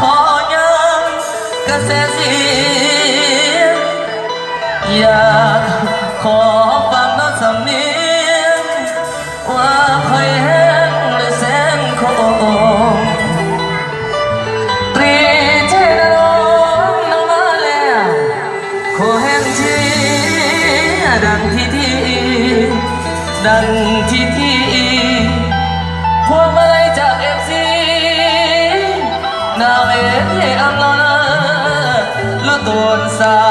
ขอยังกระแษียงอยากขอฟังน้ำสำเนียงว่าคอยแหงเลยแสงคงรีเจนร้น้ำมาแล้ขอแหงที่ดังที่ที่ดังที่ที่ เออังลอนาลุตวนสา